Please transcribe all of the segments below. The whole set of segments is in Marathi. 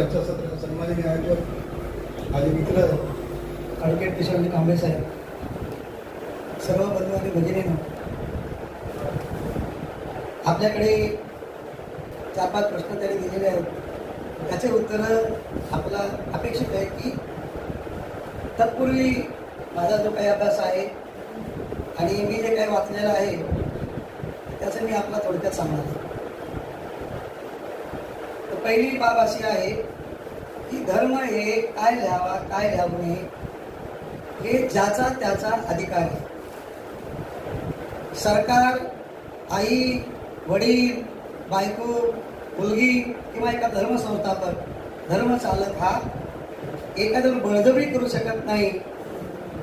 चर्चासत्र सन्माननीय आयोजक माझे मित्र अडकेट किशोरजी कांबळे साहेब सर्व बंधू आणि भगिनीनं आपल्याकडे चार पाच प्रश्न त्यांनी दिलेले आहेत. त्याचे उत्तरं आपला अपेक्षित आहे की तत्पूर्वी माझा जो काही अभ्यास आहे आणि मी जे काही वाचलेलं आहे त्याचं मी आपला थोडक्यात सांगणार आहे. पहिली बाब अशी आहे की धर्म हे काय लिहावा काय लिहावू नये हे ज्याचा त्याचा अधिकार आहे. सरकार आई वडील बायको मुलगी किंवा एका धर्मसंस्थापक धर्मचालक हा एखाद्यावर बळजबरी करू शकत नाही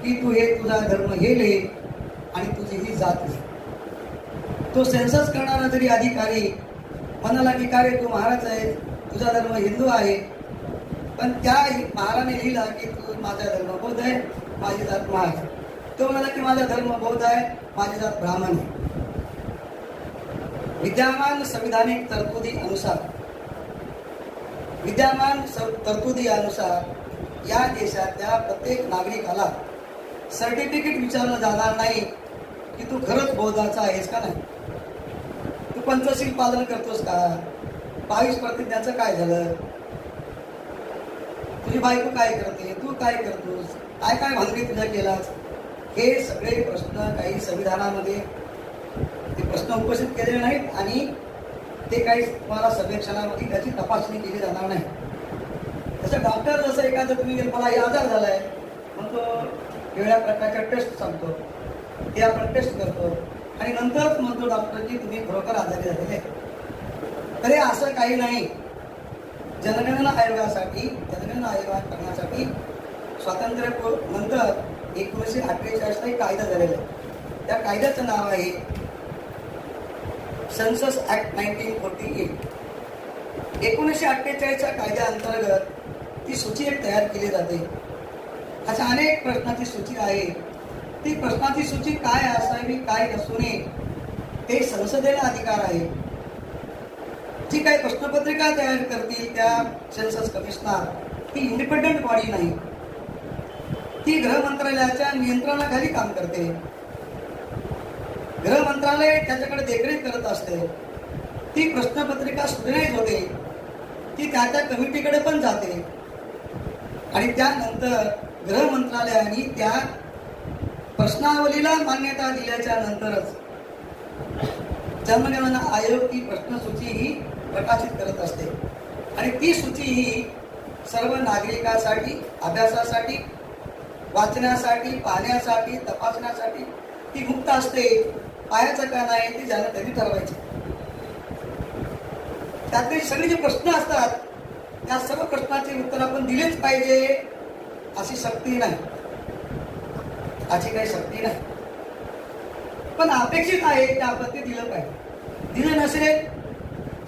की तू हे तुझा धर्म हे लिह आणि तुझी ही जात लिह तो सेन्सस करणारा जरी अधिकारी म्हणाला की का रे तू महाराज आहे तुझा धर्म हिंदू आहे. पण त्या महाराने लिहिला की तू माझा धर्म बौद्ध आहे माझी जात महार तो म्हणाला की माझा धर्म बौद्ध आहे माझी जात ब्राह्मण आहे. विद्यमान संविधानिक तरतुदी अनुसार विद्यमान तरतुदी अनुसार या देशातल्या प्रत्येक नागरिकाला सर्टिफिकेट विचारलं जाणार नाही की तू खरंच बौद्धाचा आहेस का नाही? तू पंचशील पालन करतोस का? बावीस प्रतिज्ञाचं काय झालं? तुझी बायको काय करते? तू काय करतोस? काय काय भानगडी तुझ्या केलास? हे सगळे प्रश्न काही संविधानामध्ये ते प्रश्न उपस्थित केलेले नाहीत आणि ते काही तुम्हाला सर्वेक्षणामध्ये त्याची तपासणी केली जाणार नाही. तसं डॉक्टर जसं एखादं तुम्ही मला हे आजार झालाय मग तो वेगळ्या प्रकारच्या टेस्ट सांगतो. ते आपण टेस्ट करतो. आणि नंतरच म्हणतो डॉक्टरची तुम्ही खरोखर आजारी झालेले आहे. तरी असं काही नाही. जनगणना आयोगासाठी जनगणना आयोग करण्यासाठी स्वातंत्र्य नंतर एकोणीसशे अठ्ठेचाळीसला एक कायदा झालेला आहे. त्या कायद्याचं नाव आहे census act nineteen forty eight एकोणीसशे अठ्ठेचाळीसच्या कायद्याअंतर्गत ती सूची एक तयार केली जाते. अशा अनेक प्रश्नाची सूची आहे. ती प्रश्नाची सूची काय असावी काय नसू नये ते संसदेला अधिकार आहे. जी काही प्रश्नपत्रिका तयार करतील त्या सेन्सस कमिशनर ती इंडिपेंडंट बॉडी नाही. ती गृह मंत्रालयाच्या नियंत्रणाखाली काम करते. गृह मंत्रालय त्याच्याकडे देखरेख करत असते. ती प्रश्नपत्रिका स्क्रुटनाइज होते. ती त्या त्या कमिटीकडे पण जाते. आणि त्यानंतर गृह मंत्रालयाने त्या प्रश्नावलीला मान्यता दिल्याच्या नंतरच जनगणना आयोग ती प्रश्नसूची ही प्रकाशित करत असते. आणि ती सूची ही सर्व नागरिकांसाठी अभ्यासासाठी वाचण्यासाठी पाहण्यासाठी तपासण्यासाठी ती मुक्त असते. पाहायचं का नाही ते ज्यांना त्यांनी ठरवायचे. त्यातले सगळे जे प्रश्न असतात त्या सर्व प्रश्नाचे उत्तर आपण दिलेच पाहिजे अशी सक्ती नाही. अशी काही सक्ती नाही. पण अपेक्षित आहे की आपण ते दिलं पाहिजे. दिलं नसेल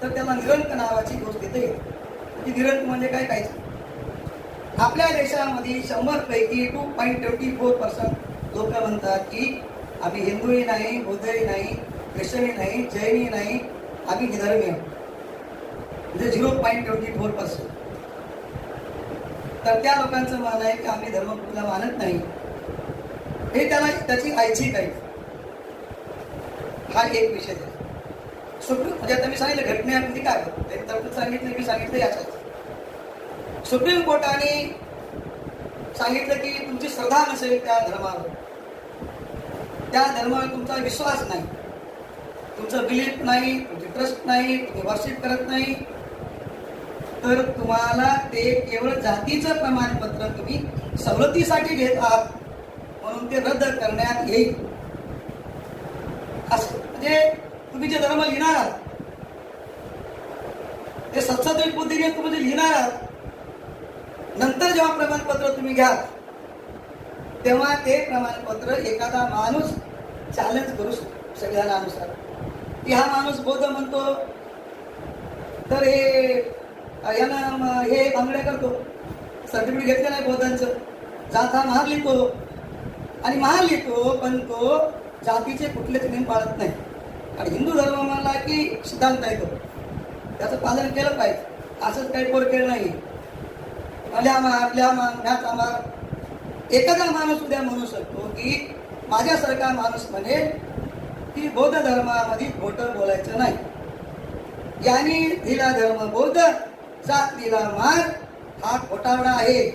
तर त्याला निरंक नावाची गोष्ट येते. ती निरंक म्हणजे काय काय आपल्या देशामध्ये शंभर पैकी two point twenty four percent लोक म्हणतात की आम्ही हिंदूही नाही बौद्धही नाही ख्रिश्चनही नाही जैनही नाही आम्ही धर्मीय म्हणजे zero point twenty four percent तर त्या लोकांचं मान आहे की आम्ही धर्मपूरला मानत नाही. हे त्याला त्याची ऐच्छिक आहे हा एक विषय आहे. सुप्रीम म्हणजे आता मी सांगितलं घटनेमध्ये काय होतं? तरतूद सांगितलं मी सांगितलं याच्यात. सुप्रीम कोर्टाने सांगितलं की तुमची श्रद्धा नसेल त्या धर्मावर. त्या धर्मावर तुमचा विश्वास नाही. तुमचं बिलीफ नाही तुमची ट्रस्ट नाही तुम्ही वर्षिप करत नाही. तर तुम्हाला ते केवळ जातीचं प्रमाणपत्र तुम्ही सवलतीसाठी घेत आहात. म्हणून ते रद्द करण्यात येईल. असं. म्हणजे तुम्ही जे धर्म लिहिणार आहात ते सत्सात्विक बुद्धीने तुम्ही जे लिहिणार आहात नंतर जेव्हा प्रमाणपत्र तुम्ही घ्या तेव्हा ते प्रमाणपत्र एखादा माणूस चॅलेंज करू शकतो संविधानानुसार की हा माणूस बौद्ध म्हणतो तर हे यानं हे भांगडे करतो. सर्टिफिकेट घेतलं नाही बौद्धांचं. जात हा महार लिहितो. आणि महार लिहितो पण तो जातीचे कुठलेच नियम पाळत नाही. आणि हिंदू धर्म की सिद्धांत आहे तो. त्याचं पालन केलं पाहिजे. असंच काही पोर केलं नाही. अल्या मा मारण्याचा मार एखादा माणूस उद्या म्हणू शकतो की माझ्यासारखा माणूस म्हणेल की बौद्ध धर्मामध्ये खोटं बोलायचं नाही. यांनी दिला धर्म बौद्ध जात दिला मार हा खोटावडा आहे.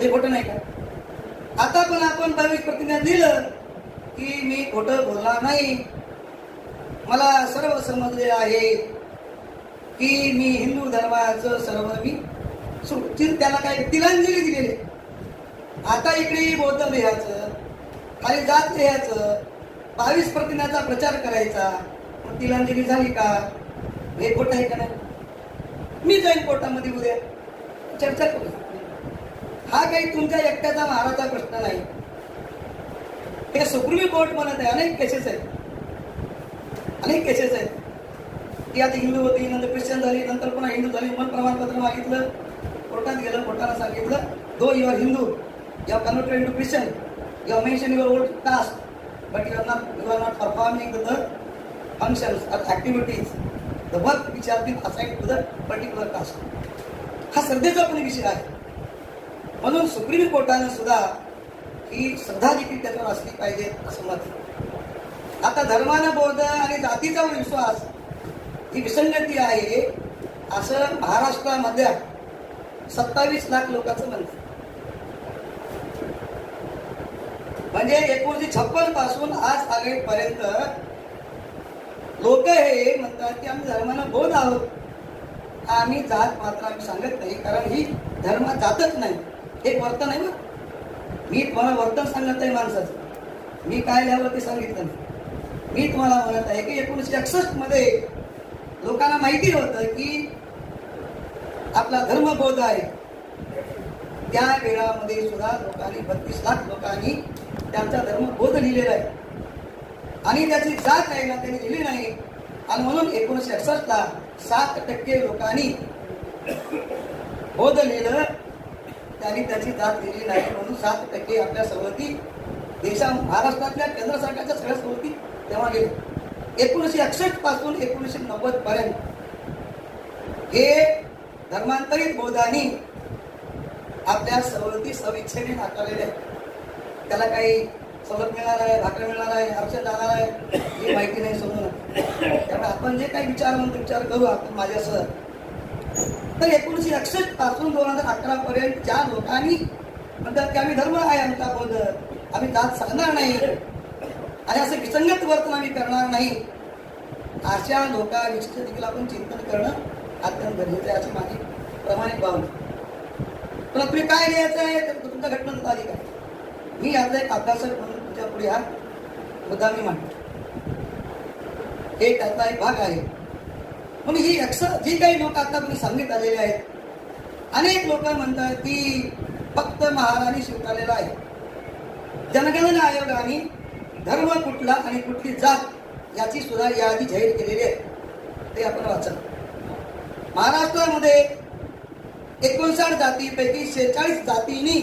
हे खोटं नाही का? आता पण आपण भाविक प्रतिज्ञा दिलं की मी खोटं बोलणार नाही. मला सर्व समजले आहे की मी हिंदू धर्माचं सर्व मी सुटतील त्याला काय तिलांजली दिलेली आता इकडे बौद्ध लिहायचं खाली जात लिहायचं बावीस प्रतिज्ञाचा प्रचार करायचा मग तिलांजली झाली का? हे खोटं आहे का नाही? मी जाईन कोर्टामध्ये उद्या. चर्चा करू. हा काही तुमच्या एकट्याचा महाराजा प्रश्न नाही. हे सुप्रीम कोर्ट म्हणत आहे अनेक केसेस आहेत. अनेक केसेस आहेत. ती आता हिंदू होती नंतर ख्रिश्चन झाली नंतर पुन्हा हिंदू झाली. मन प्रमाणपत्र मागितलं कोर्टात गेलं कोर्टानं सांगितलं though you are Hindu you are converted to Christian you are mention your old caste but you are not you are not performing the functions or activities, the work which has been assigned the the particular caste हा सध्याचा पण विषय आहे. म्हणून सुप्रीम कोर्टानं सुद्धा ही श्रद्धा देखील त्याच्यावर असली पाहिजे असं मत. आता धर्मानं बौद्ध आणि जातीचा विश्वास ही विसंगती आहे असं महाराष्ट्रामध्ये सत्तावीस लाख लोकांचं म्हणणं म्हणजे एकोणीसशे छप्पनपासून आज आगेपर्यंत लोक हे म्हणतात की आम्ही धर्मानं बोध आहोत. आम्ही जात मात्र आम्ही सांगत नाही कारण ही धर्म जातच नाही. हे वर्तन आहे ना? मी तुम्हाला वर्तन सांगत आहे माणसाचं. मी काय लिहावं ते सांगितलं नाही. मी तुम्हाला म्हणत आहे की एकोणीसशे एकसष्टमध्ये लोकांना माहिती होतं की आपला धर्मबोध आहे. त्या वेळामध्ये सुद्धा लोकांनी बत्तीस लाख लोकांनी त्यांचा धर्मबोध लिहिलेला आहे. आणि त्याची जात आहे ना त्यांनी दिली नाही. आणि म्हणून एकोणीसशे एकसष्टला सात टक्के लोकांनी बौद्ध लिहिलं त्यांनी त्याची जात दिली नाही. म्हणून सात टक्के आपल्या सवलती देशा महाराष्ट्रातल्या केंद्र सरकारच्या सगळ्या सवलती तेव्हा गेल्या. एकोणीसशे एकसष्टपासून एकोणीसशे नव्वद पर्यंत हे धर्मांतरित बौद्धांनी आपल्या सवलती सविच्छेने नाकारलेल्या आहेत. त्याला काही सवलत मिळणार आहे भाकरी मिळणार आहे आरक्षण जाणार आहे ही माहिती नाही समजून त्यामुळे आपण जे काही विचार म्हणून विचार करू आपण माझ्यासह तर एकोणीसशे एकसष्टपासून दोन हजार अकरा पर्यंत ज्या लोकांनी म्हणतात की आम्ही धर्म आहे आमचा बोध आम्ही जात सांगणार नाही. आणि असं विसंगत वर्तन आम्ही करणार नाही. अशा लोकांविषयी देखील आपण चिंतन करणं अत्यंत गरजेचं आहे अशी माझी प्रमाणिक भावना. पण तुम्ही काय लिहायचं आहे तर तुमच्या घटना आली काय मी यातला एक अभ्यासक म्हणून तुमच्यापुढे हा मुद्दा मी मांडतो. हे त्याचा एक भाग आहे. म्हणून ही अक्ष जी काही लोक आता तुम्ही सांगित आलेले आहेत अनेक लोक म्हणतात की फक्त महाराणी स्वीकारलेला आहे. जनगणना आयोगाने धर्म कुठला आणि कुठली जात याची सुद्धा यादी जाहीर केलेली आहे. ते आपण वाचा महाराष्ट्रामध्ये एकोणसाठ जातीपैकी शेहेचाळीस जातींनी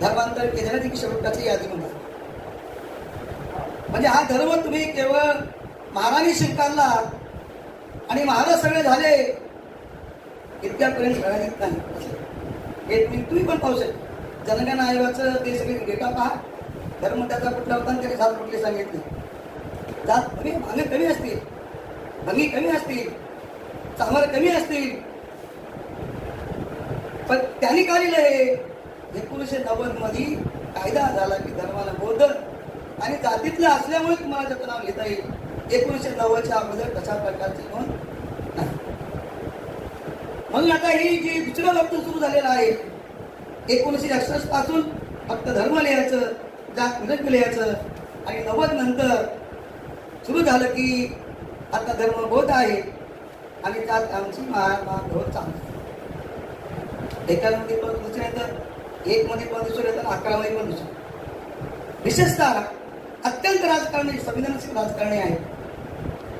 धर्मांतर केलेल्या देखील यादी म्हणतात म्हणजे हा धर्म तुम्ही केवळ महाराणी स्वीकारला आणि महाराज सगळे झाले. इतक्यापर्यंत मर्यादित नाही. हे तुम्ही तुम्ही पण पाहू शकता. जनगणना आयोगाचं ते सगळे डेटा पहा. धर्म त्याचा कुठला होता त्याने जात कुठले सांगितले. जात कमी भांगे कमी असतील. भंगी कमी असतील. चांगलं कमी असतील. पण त्यांनी का लिहिलं हे एकोणीसशे नव्वदमध्ये कायदा झाला की धर्माला बोधन. आणि जातीतलं असल्यामुळे तुम्हाला त्याचं नाव घेता येईल? एकोणीसशे नव्वदच्या अगोदर कशा प्रकारची नोंद म्हणून आता ही जी दुसरं वर्तन सुरू झालेलं आहे एकोणीसशे एकसष्टपासून फक्त धर्म लिहायचं जात विरक्त लिहायचं आणि नव्वद नंतर सुरू झालं की आता धर्म बोध आहे आणि त्यात आमची महात्मा धोर चालू एकामध्ये पण दुसऱ्या येतं एक मध्ये पण दुसरं येतं अकरामध्ये पण दुसरं विशेषतः अत्यंत राजकारणी संवेदनशील राजकारणी आहे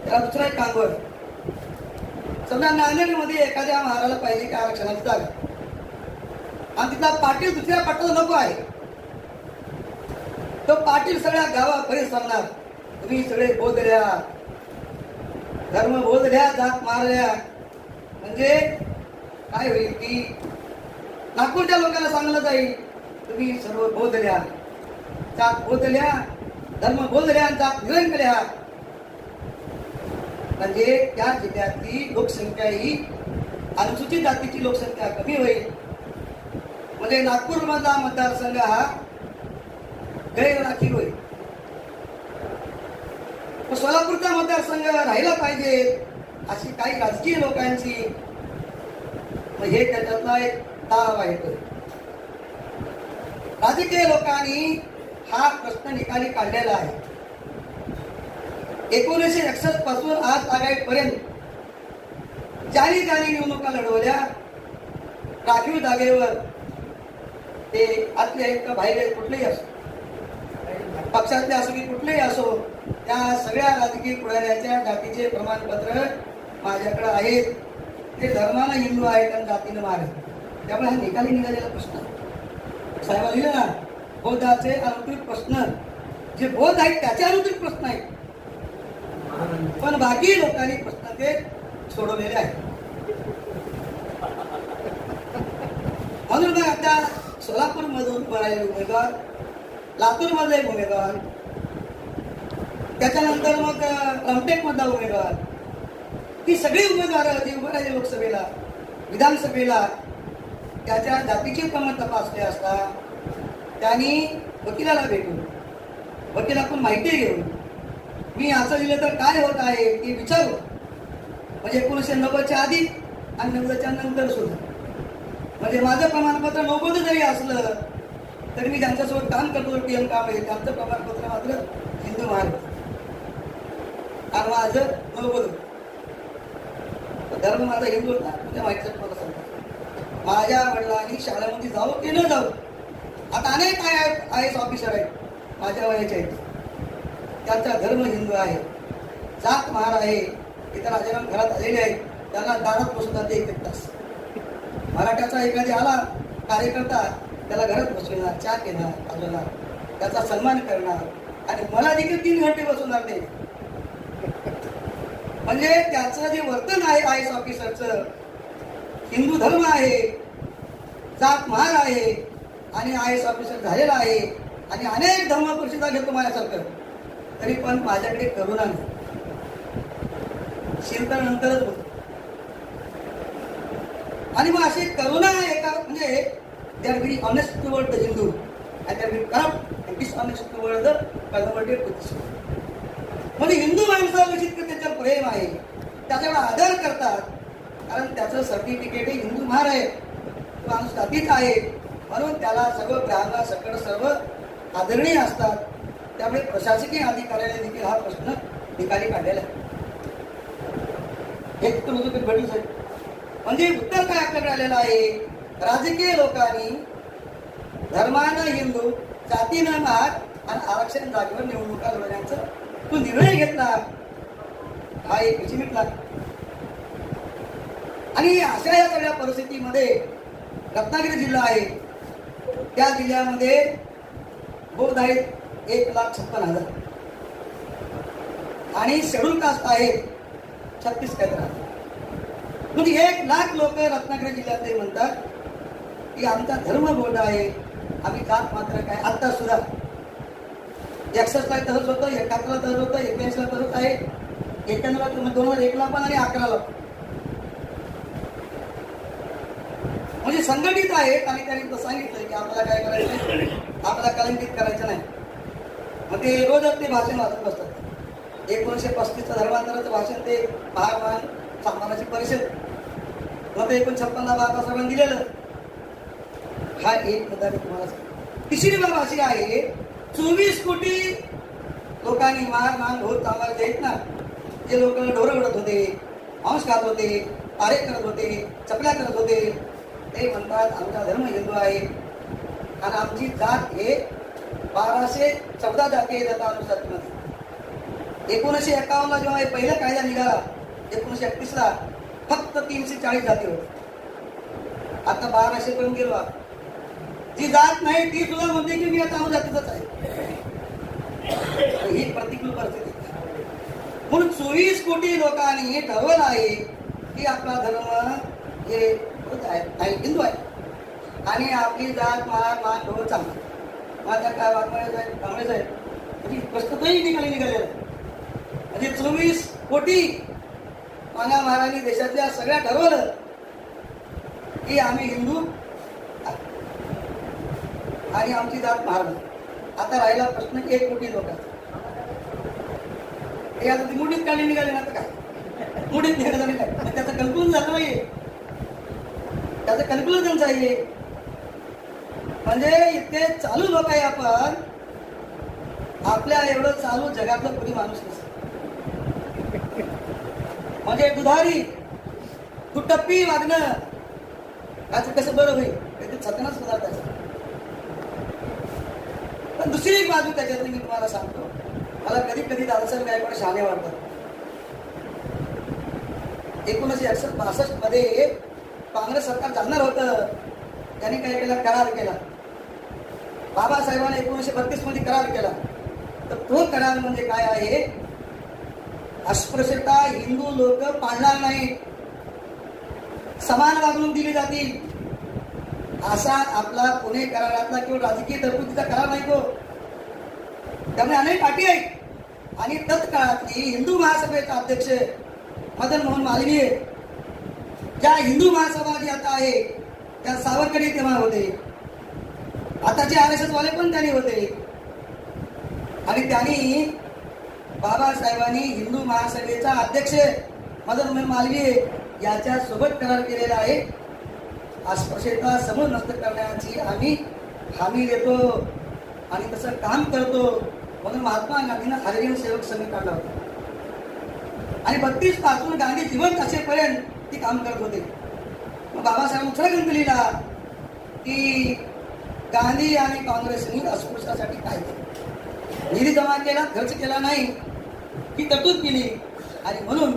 त्याला दुसरा एक कांगवर समजा नांदेडमध्ये एखाद्या महाराला पाहिजे की आरक्षणाची जागा. आणि तिथला पाटील दुसऱ्या पाटाला नको आहे. तो पाटील सगळ्या गावापर्यंत सांगणार तुम्ही सगळे बोधल्या धर्म बोध द्या जात मारल्या म्हणजे काय होईल की नागपूरच्या लोकांना सांगलं जाईल तुम्ही सर्व बोधल्या जात बोधल्या धर्म बोधल्या आणि जात निरंक म्हणजे त्या जिल्ह्यातली लोकसंख्या ही अनुसूचित जातीची लोकसंख्या कमी होईल. म्हणजे नागपूर मधला मतदारसंघ हा गैरराखीव होईल. मग सोलापूरचा मतदारसंघ राहिला पाहिजे अशी काही राजकीय लोकांची हे त्याच्यातला एक ताव आहे राजकीय लोकांनी हा प्रश्न निकाली काढलेला आहे. एकोणीसशे एकसष्टपासून आज आघाडीपर्यंत ज्यांनी ज्यांनी निवडणुका लढवल्या. राखीव जागेवर ते आतले का बाहेर कुठलेही असो. पक्षातले असो की कुठलेही असो त्या सगळ्या राजकीय पुढाऱ्याच्या जातीचे प्रमाणपत्र माझ्याकडे आहेत. ते धर्मानं हिंदू आहेत आणि जातीनं मारे त्यामुळे हा निकाली निघालेला प्रश्न आहे. साहेब लिहिलं ना? बौद्धाचे अनुत्तरित प्रश्न. जे बौद्ध आहेत त्याचे अनुकृत प्रश्न आहेत. पण बाकी लोकांनी प्रश्न ते सोडवलेले आहेत. म्हणून मग आता सोलापूर मधून राहिले उमेदवार लातूर मधला एक उमेदवार त्याच्यानंतर मग रामटेक मधला उमेदवार. ती सगळी उमेदवार जे उभे राहिले लोकसभेला विधानसभेला. त्याच्या जातीचे प्रमाण तपासले असता त्यांनी वकिलाला भेटून वकिलाकडून माहिती घेऊन मी असं लिहिलं तर काय होत आहे ते विचारू? म्हणजे एकोणीसशे नव्वदच्या आधी आणि नव्वदच्या नंतर सुद्धा. म्हणजे माझं प्रमाणपत्र नव्वद जरी असलं तरी मी ज्यांच्यासोबत काम करतो टी एम काम आहे त्यांचं प्रमाणपत्र मात्र हिंदू महाराष्ट्र आणि माझं नव्वद धर्म माझा हिंदू होता म्हणजे तुझ्या माहितीच मला सांगतो माझ्या वडिलांनी शाळेमध्ये जाऊ की न जाऊ आता अनेक आय एस ऑफिसर आहेत माझ्या वयाचे आहेत त्यांचा धर्म हिंदू आहे. जात महार आहे. इतर राजाराम घरात आलेले आहेत. त्यांना दारात बसवतात ते एक तास. मराठ्याचा एखादी आला कार्यकर्ता त्याला घरात बसविणार चहा घेणार बाजूला त्याचा सन्मान करणार आणि मला देखील तीन घंटे बसवणार नाही म्हणजे त्याचं जे वर्तन आहे आय एस ऑफिसरचं हिंदू धर्म आहे जात महार आहे आणि आय एस ऑफिसर झालेला आहे आणि अनेक धर्म परिषदा घेतो माझ्यासारखं तरी पण माझ्याकडे करुणा नाही. शिरता नंतरच होतो आणि मग अशी करुणा एका म्हणजे त्या are very honest toward the Hindu and त्या are corrupt and dishonest toward the converted Buddhist म्हणजे हिंदू माणसाविषयी जितकं त्याच्यावर प्रेम आहे. त्याच्याकडे आदर करतात. कारण त्याचं सर्टिफिकेट हे हिंदू महार आहे. तो माणूस जातीत आहे. म्हणून त्याला सगळं ब्राह्मण सकट सर्व आदरणीय असतात. त्यामुळे प्रशासकीय अधिकाऱ्याने देखील हा प्रश्न निकाली काढलेला आहे. हे तुमचं होतं आहे म्हणजे उत्तर काय आपल्याकडे आलेलं आहे? राजकीय लोकांनी धर्मानं हिंदू जातीनं महार आणि आरक्षण जागेवर निवडणुका लढवण्याचा तो निर्णय घेतला. हा एक मिटला आणि अशा या सगळ्या परिस्थितीमध्ये रत्नागिरी जिल्हा आहे. त्या जिल्ह्यामध्ये बोध आहेत. एक लाख छप्पन हजार. आणि शेड्यूल कास्ट आहे छत्तीस काहीतरी म्हणजे एक लाख लोक रत्नागिरी जिल्ह्यातले म्हणतात की आमचा धर्म बौद्ध आहे. आम्ही जात मात्र काय? आता सुद्धा. एकसष्टला तहज होतं एकाहत्तरला तहज होतं एक्क्याऐंशीला तसंच आहे. एक्क्याण्णवला दोन हजार एकला पण आणि अकराला. पण म्हणजे संघटित आहेत आणि त्यांनी तर सांगितलं की आपल्याला काय करायचं आपल्याला कलंकित करायचं नाही. मग ते रोजच ते भाषण वाचत बसतात. एकोणीसशे पस्तीसचं धर्मांतराचं भाषण ते महामान सामानाची परिषद. मग ते एकोण छप्पनला बाबासाहेबांनी दिलेलं. हा एक मुद्दा मी तुम्हाला तिसरी बाब अशी आहे चोवीस कोटी लोकांनी मार मान होत आम्हाला देत ना. जे लोक ढोरं उडत होते अंश खात होते पारे करत होते चपल्या करत होते ते म्हणतात आमचा धर्म हिंदू आहे. आणि आमची जात हे बाराशे चौदा जाती आहे त्याचा एकोणीसशे एकावन्नला जेव्हा हे पहिला कायदा निघाला एकोणीसशे एकतीसला फक्त तीनशे चाळीस जाती होते आता बाराशे पर्यंत गेलो जी जात नाही ती सुद्धा म्हणते की मी आता अनुजातीचाच आहे. ही प्रतिकूल परिस्थिती. म्हणून चोवीस कोटी लोकांनी ठरवलं आहे की आपला धर्म हे आहे हिंदू आहे. आणि आपली जात महार मान चांगली माझ्या काय वाघमारे साहेब कांबळे साहेब म्हणजे प्रश्न तोही निघाले. निघालेला म्हणजे चोवीस कोटी माना महाराणी देशातल्या सगळ्या ठरवलं की आम्ही हिंदू आणि आमची जात महाराज. आता राहिला प्रश्न की एक कोटी लोक हे आता ती मुठीत काढली निघाले ना तर काय? मुठीत निघालं झाले काय त्याचं कल्पन झालं नाहीये. त्याचं कल्पना त्यांचं आहे. म्हणजे इतके चालू लोक आहे आपण. आपल्या एवढं चालू जगातलं कोणी माणूस नसत. म्हणजे दुधारी तू टप्पी वागणं याचं कसं बरं होईल? ते छतनाच पदार्थ पण दुसरी एक बाजू त्याच्यातली मी तुम्हाला सांगतो. मला कधी कधी दादासाहेब गायकवाड शहाणे वाटतात. एकोणीसशे एकसष्ट बासष्टमध्ये काँग्रेस सरकार जाणार होतं. त्यांनी काय केलं? करार केला. बाबासाहेबांनी एकोणीसशे बत्तीसमध्ये करार केला. तर तो करार म्हणजे काय आहे? अस्पृश्यता हिंदू लोक पाळणार नाही समान वागणूक दिली जातील. असा आपला पुणे करारातला किंवा राजकीय तरतुदीचा करार नाही तो. त्यामुळे अनेक अटी आहेत. आणि तत्काळातली हिंदू महासभेचा अध्यक्ष मदन मोहन मालवीय ज्या हिंदू महासभा जी आता आहे त्या सावरकडे तेव्हा होते. आताचे आर एस एस वाले पण त्यांनी होते. आणि त्यांनी बाबासाहेबांनी हिंदू महासभेचा अध्यक्ष मदन मालवीय याच्या सोबत करार केलेला आहे. अस्पृश्यता समोर नष्ट करण्याची आम्ही हमी देतो आणि तसं काम करतो म्हणून महात्मा गांधीनं हरिजन सेवक संघ काढला होता. आणि बत्तीसपासून गांधी जिवंत असेपर्यंत ती काम करत होते. मग बाबासाहेब दुसरा ग्रंथ लिहिला की गांधी आणि काँग्रेसनी अस्पृश्यासाठी काय केलं? निधी जमा केला खर्च केला नाही ही तरतूद केली? आणि म्हणून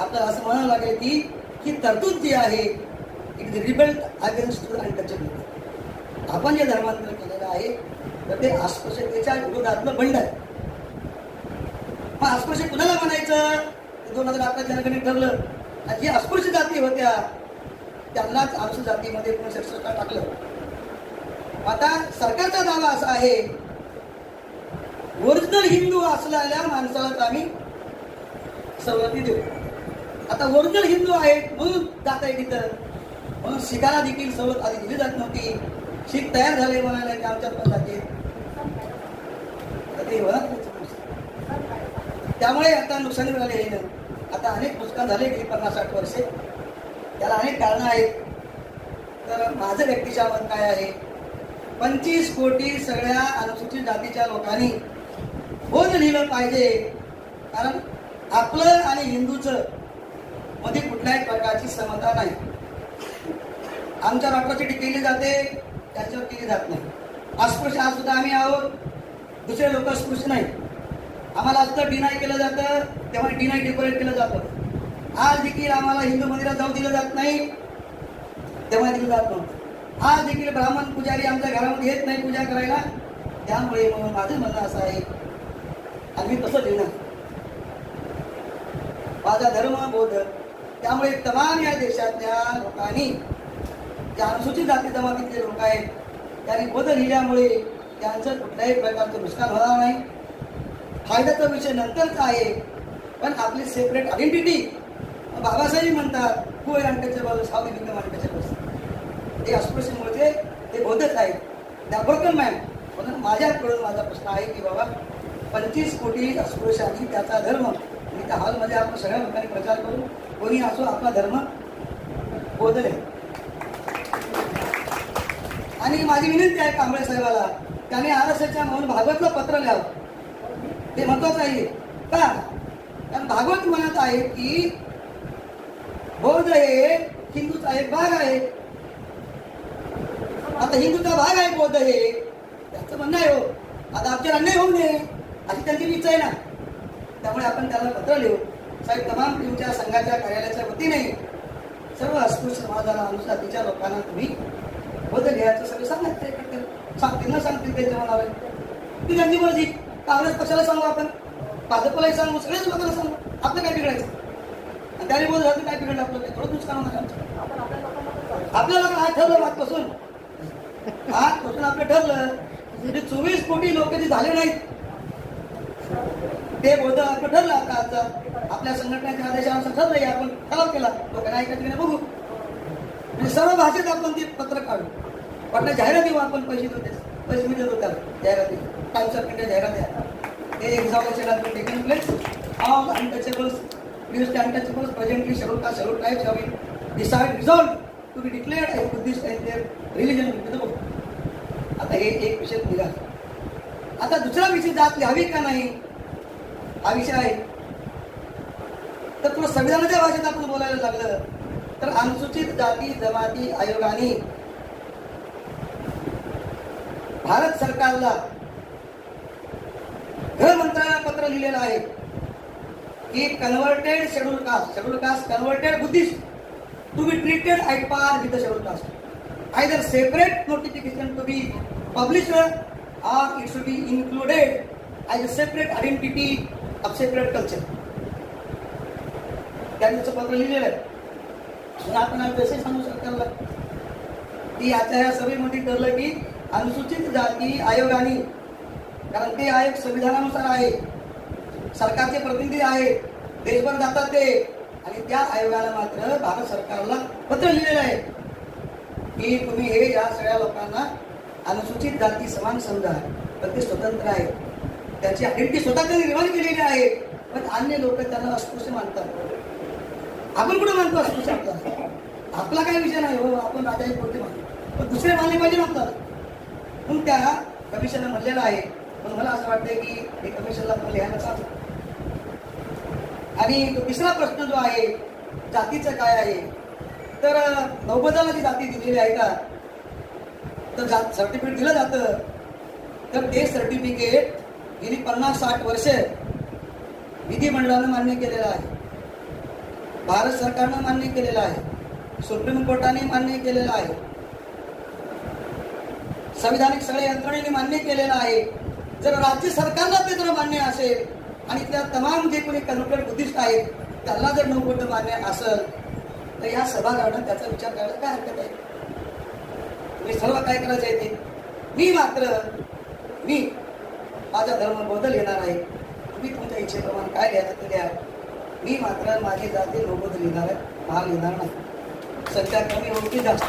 आपल्याला असं म्हणावं लागेल की ही तरतूद जी आहे it is rebelled against to untouchable आपण जे धर्मांतर केलेलं आहे तर ते अस्पृश्यतेच्या विरोधातलं बंड आहे. मग अस्पृश्य कुणाला म्हणायचं? दोन हजार अकरा जनगणनेत ठरलं. आणि जी अस्पृश्य जाती होत्या त्यांनाच आमच्या जातीमध्ये एकोणीसशे सत्तर टाकलं. आता सरकारचा दावा असा आहे ओरिजिनल हिंदू असलेल्या माणसालाच आम्ही सवलती देऊ. आता ओरिजिनल हिंदू आहेत म्हणून जाता येईल तिथं म्हणून शिखाला देखील सवलत आधी दिली जात नव्हती. शीख तयार झाले म्हणाले की आमच्यात पण जाते ते त्यामुळे आता नुकसान झाले आता अनेक नुकसान झाले गेली पन्नास साठ वर्षे. त्याला अनेक कारणं आहेत. तर माझं व्यक्तिशा मत काय आहे? पंचवीस कोटी सगळ्या अनुसूचित जातीच्या लोकांनी बोध लिहिलं पाहिजे. कारण आपलं आणि हिंदूचं मध्ये कुठल्याही प्रकारची समता नाही. आमच्या राष्ट्राची केली जाते त्याच्यावर केली जात नाही. अस्पृश्य आज सुद्धा आम्ही आहोत. दुसरे लोक अस्पृश्य नाही. आम्हाला असतं डिनाय केलं जातं तेव्हा डिनाय डेकोरेट केलं जातं. आज देखील आम्हाला हिंदू मंदिरात जाऊ दिलं जात नाही तेव्हा दिलं जात नव्हतं. आज देखील ब्राह्मण पुजारी आमच्या घरामध्ये येत नाही पूजा करायला. त्यामुळे मग माझं म्हणणं असं आहे आणि मी तसं लिहिणार. माझा धर्म बोध त्यामुळे तमाम या देशातल्या लोकांनी ज्या अनुसूचित जाती जमातीतले लोक आहेत त्यांनी बोध लिहिल्यामुळे त्यांचं कुठल्याही प्रकारचं नुकसान होणार नाही. फायद्याचा विषय नंतरचा आहे पण आपली सेपरेट आयडेंटिटी बाबासाहेब म्हणतात हु अनटचेबल बाजू सावली बिकम अनटचेबल ते अस्पृश्यमुळे ते बोधच आहेत त्या ब्रोकन मॅम म्हणून माझ्याकडून माझा प्रश्न आहे की बाबा पंचवीस कोटी अस्पृश्य आणि त्याचा धर्म आणि त्या हॉलमध्ये आपण सगळ्या लोकांनी प्रचार करू कोणी असो आपला धर्म बोधले. आणि माझी विनंती आहे कांबळे साहेबाला त्याने आर एस म्हणून भागवतलं पत्र लिहावं. ते महत्वाचं आहे. का? कारण भागवत म्हणत आहे की बौद्ध हे हिंदूचा एक भाग आहे. आता हिंदूचा भाग आहे बौद्ध हे. त्याचं म्हणणं आहे हो. आता आमच्या अन्याय होऊ नये अशी त्यांची इच्छा आहे ना. त्यामुळे आपण त्याला पत्र लिहू. साहेब तमाम पिऊच्या संघाच्या कार्यालयाच्या वतीने सर्व अस्पृश्य समाजाला अनुसातीच्या लोकांना तुम्ही बौद्ध लिहायचं सगळं सांगायचं एकत्र. सांगतील ना सांगतील त्यांच्या मनावर. ती त्यांची मर्जी. काँग्रेस पक्षाला सांगू आपण. भाजपलाही सांगू. सगळ्याच लोकांना सांगू. आपलं काय बिघडायचं? आणि त्याने बोल झालं काय बिघडलं आपलं? थोडं नुकसान होणार आमचं. आपल्याला काय आज ठरलं आजपासून आजपासून आपलं ठरलं म्हणजे चोवीस कोटी लोक जे झाले नाहीत ते बोलत आपलं ठरलं आता आजचा आपल्या संघटनेच्या आदेशानुसार ठरलं आपण ठराव केला लोकांना ऐकायचं की नाही बघू म्हणजे सर्व भाषेत आपण ते पत्र काढू वाटलं जाहिराती आपण पैसे देतो पैसे मी देतो त्याला जाहिराती टाइम्स ऑफ इंडिया जाहिरात द्या हे examination has taken place of untouchables news untouchables presently presently का caste, scheduled tribes decide result to be declared as Buddhist and their religion the आता हे एक विषय निघाला. आता दुसरा विषय जात लिहावी का नाही? हा विषय आहे. तर तुला संविधानाच्या भाषेत आपण बोलायला लागलं तर अनुसूचित जाती जमाती आयोगाने भारत सरकारला गृह मंत्रालयाला पत्र लिहिलेलं आहे की converted schedule caste schedule caste converted Buddhist. To be treated at par with the scheduled caste. Either separate notification to be published or it should be included as a separate identity of separate culture. त्यांचं पत्र लिहिलेलं आहे आणि आपण जसे सांगू शकतो की आता या सभेमध्ये ठरलं की अनुसूचित जाती आयोगाने कारण ते आयोग संविधानानुसार आहे सरकारचे प्रतिनिधी आहे देशभर जातात ते आणि त्या आयोगाला मात्र भारत सरकारला पत्र लिहिलेलं आहे की तुम्ही हे या सगळ्या लोकांना अनुसूचित जाती समान समजा पण ते स्वतंत्र आहे. त्याची आयडेंटिटी स्वतःकडे निर्माण केलेली आहे? पण अन्य लोक त्यांना अस्पृश्य मानतात. आपण कुठे मानतो अस्पृश्य आपला आपला काही विषय नाही हो आपण राजाही कोणते मानतो. पण दुसरे मानले पाहिजे म्हणतात आपल्याला म्हणून त्या कमिशनला म्हणलेलं आहे. पण मला असं वाटतंय की हे कमिशनला आपण लिहायला चालू. आणि तिसरा प्रश्न जो आहे जातीचं काय आहे? तर नौबदाला जी जाती दिलेली आहे का? तर जात सर्टिफिकेट दिलं जातं. तर ते सर्टिफिकेट गेली पन्नास साठ वर्ष विधिमंडळानं मान्य केलेलं आहे. भारत सरकारनं मान्य केलेलं आहे. सुप्रीम कोर्टाने मान्य केलेलं आहे. संविधानिक सगळ्या यंत्रणेने मान्य केलेलं आहे. जर राज्य सरकारला ते जर मान्य असेल आणि त्या तमाम जे कोणी कन्व्हर्टेड बुद्धिस्ट आहेत त्यांना जर नौबद्ध मान्य असेल तर या सभागृहानं त्याचा विचार करायला काय हरकत आहे? तुम्ही सर्व काय करायचं आहे ते? मी मात्र मी माझा धर्म बदल येणार आहे. तुम्ही तुमच्या इच्छेप्रमाणे काय घ्यायचं ते द्या मी मात्र माझी जाती नोबदल लिहिणार आहे भाग लिहिणार नाही. सध्या कमी होती जास्त.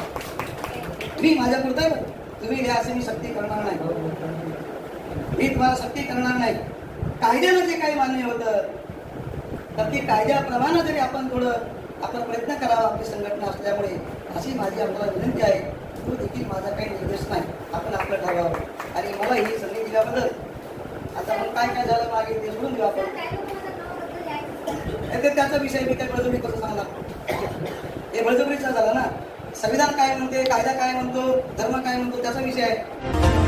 मी माझ्या तुम्ही घ्या असे मी सक्ती करणार नाही. मी तुम्हाला सक्ती करणार नाही. कायद्याला जे काही मान्य होतं तर ते कायद्याप्रमाणे जरी आपण थोडं आपण प्रयत्न करावा आपली संघटना असल्यामुळे अशी माझी आम्हाला विनंती आहे. तो देखील माझा काही निर्देश नाही. आपण आपलं ठरवावं आणि मला ही संधी दिल्याबद्दल आता मग काय काय झालं मागे ते सोडून देऊ आपण. तर त्याचा विषय मी काय बळजबरी कसं सांगणार. हे बळजबरीचा झाला ना. संविधान काय म्हणते कायदा काय म्हणतो धर्म काय म्हणतो त्याचा विषय आहे.